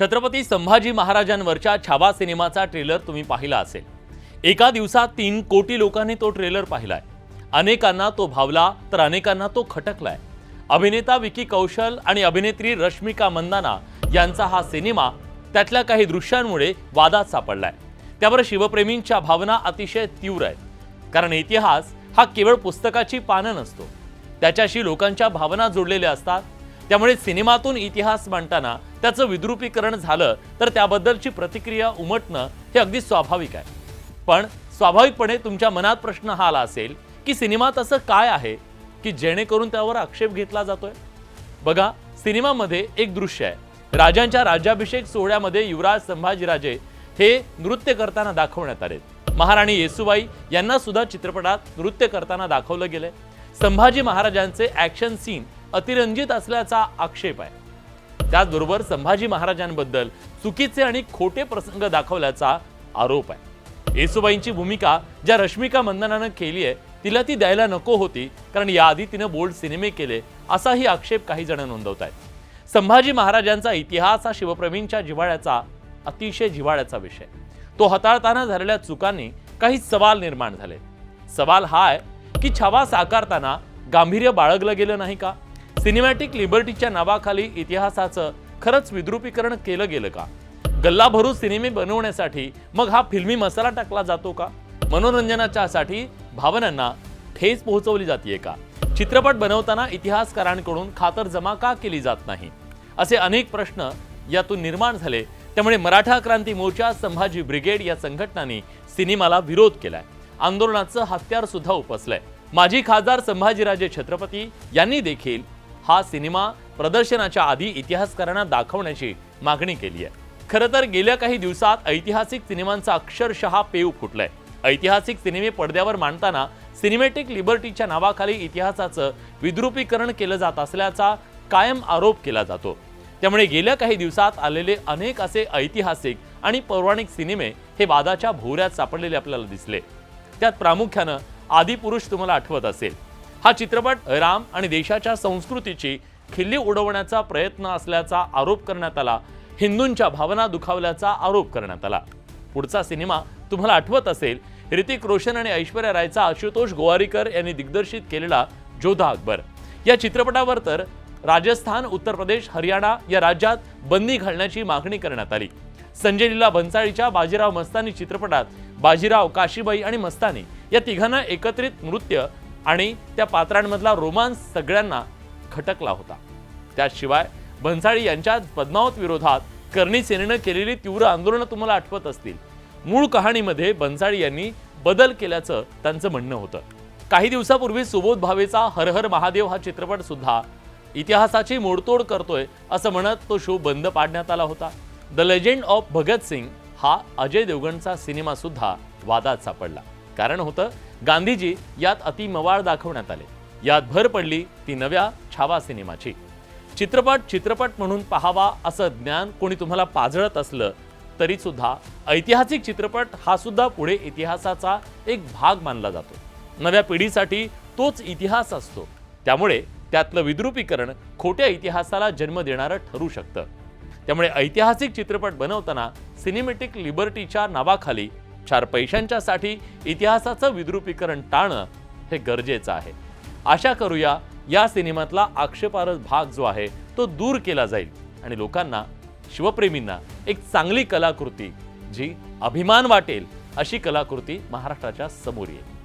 छत्रपती संभाजी महाराजांवरच्या छावा सिनेमाचा ट्रेलर तुम्ही पाहिला असेल. एका दिवसात तीन कोटी लोकांनी तो ट्रेलर पाहिलाय. अनेकांना तो भावला तर अनेकांना तो खटकलाय. अभिनेता विकी कौशल आणि अभिनेत्री रश्मिका मंदाना यांचा हा सिनेमा त्यातल्या काही दृश्यांमुळे वादात सापडलाय. त्यावर शिवप्रेमींच्या भावना अतिशय तीव्र आहेत. कारण इतिहास हा केवळ पुस्तकाची पानं नसतो. त्याच्याशी लोकांच्या भावना जोडलेल्या असतात त्यामुळे सिनेमातून इतिहास मांडताना त्याचं विद्रुपीकरण झालं तर त्याबद्दलची प्रतिक्रिया उमटणं हे अगदी स्वाभाविक आहे. पण स्वाभाविकपणे तुमच्या मनात प्रश्न हा आला असेल की सिनेमात असं काय आहे की जेणेकरून त्यावर आक्षेप घेतला जातोय? बघा सिनेमामध्ये एक दृश्य आहे. राजांच्या राज्याभिषेक सोहळ्यामध्ये युवराज संभाजीराजे हे नृत्य करताना दाखवण्यात आले महाराणी येसुबाई यांना सुद्धा चित्रपटात नृत्य करताना दाखवलं गेलंय. संभाजी महाराजांचे ऍक्शन सीन अतिरंजित असल्याचा आक्षेप आहे. त्याचबरोबर संभाजी महाराजांबद्दल चुकीचे आणि खोटे प्रसंग दाखवल्याचा आरोप आहे. येसुबाईंची भूमिका ज्या रश्मिका मंदनानं केली आहे तिला ती द्यायला नको होती कारण याआधी तिनं बोल्ड सिनेमे केले असाही आक्षेप काही जण नोंदवत आहेत. संभाजी महाराजांचा इतिहास हा शिवप्रेमींच्या जिव्हाळ्याचा अतिशय जिव्हाळ्याचा विषय. तो हाताळताना झालेल्या चुकांनी काही सवाल निर्माण झाले. सवाल हा आहे की छावा साकारताना गांभीर्य बाळगलं गेलं नाही का? सिनेमॅटिक लिबर्टीच्या नावाखाली इतिहासाचं खरंच विद्रुपीकरण केलं गेलं का? गल्ला भरू सिनेमे बनवण्यासाठी मग हा फिल्मी मसाला टाकला जातो का? मनोरंजनाच्या साठी भावनांना ठेच पोहोचवली जाते का? चित्रपट बनवताना इतिहासकारांकडून खातर जमा का केली जात नाही? असे अनेक प्रश्न यातून निर्माण झाले. त्यामुळे मराठा क्रांती मोर्चा संभाजी ब्रिगेड या संघटनांनी सिनेमाला विरोध केलाय. आंदोलनाचं हत्यार सुद्धा उपसलंय. माजी खासदार संभाजीराजे छत्रपती यांनी देखील हा सिनेमा प्रदर्शनाच्या आधी इतिहासकारांना दाखवण्याची मागणी केली आहे. खरं तर गेल्या काही दिवसात ऐतिहासिक सिनेमांचा अक्षरशः पेव फुटलाय. ऐतिहासिक सिनेमे पडद्यावर मांडताना सिनेमॅटिक लिबर्टीच्या नावाखाली इतिहासाचं विद्रुपीकरण केलं जात असल्याचा कायम आरोप केला जातो. त्यामुळे गेल्या काही दिवसात आलेले अनेक असे ऐतिहासिक आणि पौराणिक सिनेमे हे वादाच्या भोवऱ्यात सापडलेले आपल्याला दिसले. त्यात प्रामुख्यानं आदिपुरुष तुम्हाला आठवत असेल. हा चित्रपट राम आणि देशाच्या संस्कृतीची खिल्ली उडवण्याचा प्रयत्न असल्याचा आरोप करण्यात आला. हिंदूंच्या भावना दुखावल्याचा आरोप करण्यात आला. पुढचा सिनेमा तुम्हाला आठवत असेल ऋतिक रोशन आणि ऐश्वर्या रायचा आशुतोष गोवारीकर यांनी दिग्दर्शित केलेला जोधा अकबर. या चित्रपटावर तर राजस्थान उत्तर प्रदेश हरियाणा या राज्यात बंदी घालण्याची मागणी करण्यात आली. संजय लीला भन्साळीच्या बाजीराव मस्तानी चित्रपटात बाजीराव काशीबाई आणि मस्तानी या तिघांना एकत्रित नृत्य आणि त्या पात्रांमधला रोमांस सगळ्यांना खटकला होता. त्याशिवाय भन्साळी यांच्या पद्मावत विरोधात करणी सेनेनं केलेली तीव्र आंदोलनं तुम्हाला आठवत असतील. मूळ कहाणीमध्ये भन्साळी यांनी बदल केल्याचं त्यांचं म्हणणं होतं. काही दिवसापूर्वी सुबोध भावेचा हर हर महादेव हा चित्रपट सुद्धा इतिहासाची मोडतोड करतोय असं म्हणत तो शो बंद पाडण्यात आला होता. The legend of Bhagat Singh हा अजय देवगणचा सिनेमा सुद्धा वादात सापडला. कारण होतं गांधीजी यात अतिमवाळ दाखवण्यात आले. यात भर पडली ती नव्या छावा सिनेमाची. चित्रपट चित्रपट म्हणून पाहावा असं ज्ञान कोणी तुम्हाला पाजळत असलं तरी सुद्धा ऐतिहासिक चित्रपट हा सुद्धा पुढे इतिहासाचा एक भाग मानला जातो. नव्या पिढीसाठी तोच इतिहास असतो. त्यामुळे त्यातलं विद्रुपीकरण खोट्या इतिहासाला जन्म देणारं ठरू शकतं. त्यामुळे ऐतिहासिक चित्रपट बनवताना सिनेमॅटिक लिबर्टीच्या नावाखाली चार पैशांच्यासाठी इतिहासाचं विद्रुपीकरण टाळणं हे गरजेचं आहे. आशा करूया या सिनेमातला आक्षेपार्ह भाग जो आहे तो दूर केला जाईल आणि लोकांना शिवप्रेमींना एक चांगली कलाकृती जी अभिमान वाटेल अशी कलाकृती महाराष्ट्राच्या समोर येईल.